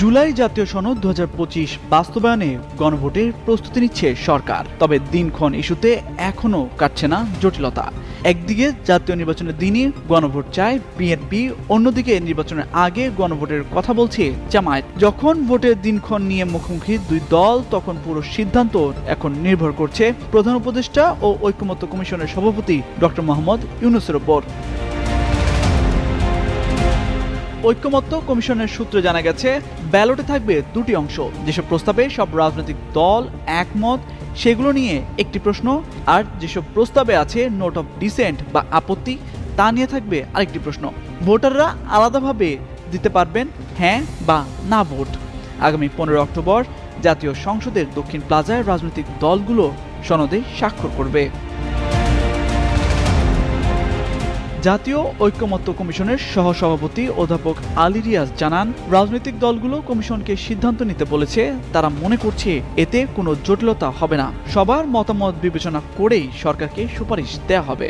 জুলাই জাতীয় সনদ দু হাজার পঁচিশ বাস্তবায়নে গণভোটের প্রস্তুতি নিচ্ছে সরকার। তবে দিনক্ষণ ইস্যুতে এখনও কাটছে না জটিলতা। একদিকে জাতীয় নির্বাচনের দিনই গণভোট চায় বিএনপি, অন্যদিকে নির্বাচনের আগে গণভোটের কথা বলছে জামায়াত। যখন ভোটের দিনক্ষণ নিয়ে মুখোমুখি দুই দল, তখন পুরো সিদ্ধান্ত এখন নির্ভর করছে প্রধান উপদেষ্টা ও ঐক্যমত্য কমিশনের সভাপতি ডক্টর মোহাম্মদ ইউনুসের ওপর ঐক্যমত্য কমিশনের সূত্রে জানা গেছে, ব্যালটে থাকবে দুটি অংশ। যেসব প্রস্তাবে সব রাজনৈতিক দল একমত, সেগুলো নিয়ে একটি প্রশ্ন, আর যেসব প্রস্তাবে আছে নোট অফ ডিসেন্ট বা আপত্তি, তা নিয়ে থাকবে আরেকটি প্রশ্ন। ভোটাররা আলাদাভাবে দিতে পারবেন হ্যাঁ বা না ভোট। আগামী পনেরো অক্টোবর জাতীয় সংসদের দক্ষিণ প্লাজায় রাজনৈতিক দলগুলো সনদে স্বাক্ষর করবে। জাতীয় ঐক্যমত্য কমিশনের সহসভাপতি অধ্যাপক আলী রিয়াজ জানান, রাজনৈতিক দলগুলো কমিশনকে সিদ্ধান্ত নিতে বলেছে, তারা মনে করছে এতে কোনো জটিলতা হবে না। সবার মতামত বিবেচনা করেই সরকারকে সুপারিশ দেয়া হবে।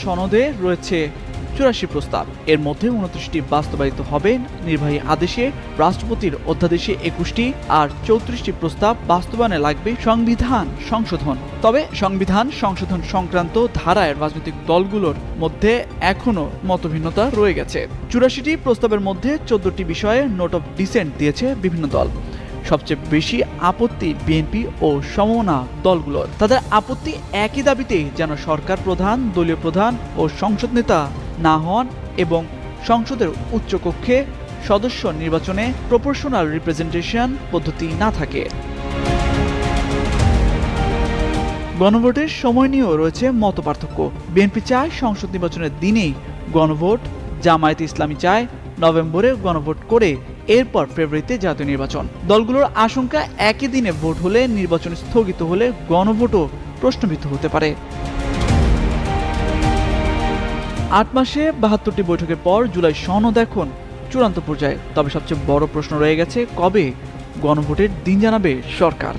সনদে রয়েছে চুরাশি প্রস্তাব। এর মধ্যে উনত্রিশটি বাস্তবায়িত হবে। নির্বাহী আদেশে রাষ্ট্রপতির অধ্যাদেশে একুশটি আর চৌত্রিশটি প্রস্তাব বাস্তবায়নে লাগবে সংবিধান সংশোধন। তবে সংবিধান সংশোধন সংক্রান্ত ধারায় রাজনৈতিক দলগুলোর মধ্যে এখনও মতভিন্নতা রয়ে গেছে। চুরাশিটি প্রস্তাবের মধ্যে চোদ্দটি বিষয়ে নোট অফ ডিসেন্ট দিয়েছে বিভিন্ন দল। সবচেয়ে বেশি আপত্তি বিএনপি ও সমমনা দলগুলোর। তাদের আপত্তি একই দাবিতে যেন সরকার প্রধান, দলীয় প্রধান ও সংসদ নেতা না হন এবং সংসদের উচ্চকক্ষে সদস্য নির্বাচনে প্রপোর্শনাল রিপ্রেজেন্টেশন পদ্ধতি না থাকে। গণভোটের সময় নিয়েও রয়েছে মত পার্থক্য। বিএনপি চায় সংসদ নির্বাচনের দিনেই গণভোট, জামায়াত ইসলামী চায় নভেম্বরে গণভোট করে এরপর ফেব্রুয়ারিতে জাতীয় নির্বাচন। দলগুলোর আশঙ্কা একই দিনে ভোট হলে নির্বাচন স্থগিত হলে গণভোটও প্রশ্নবিদ্ধ হতে পারে। আট মাসে বাহাত্তরটি বৈঠকের পর জুলাই সনদ দেখুন চূড়ান্ত পর্যায়ে। তবে সবচেয়ে বড় প্রশ্ন রয়ে গেছে, কবে গণভোটের দিন জানাবে সরকার?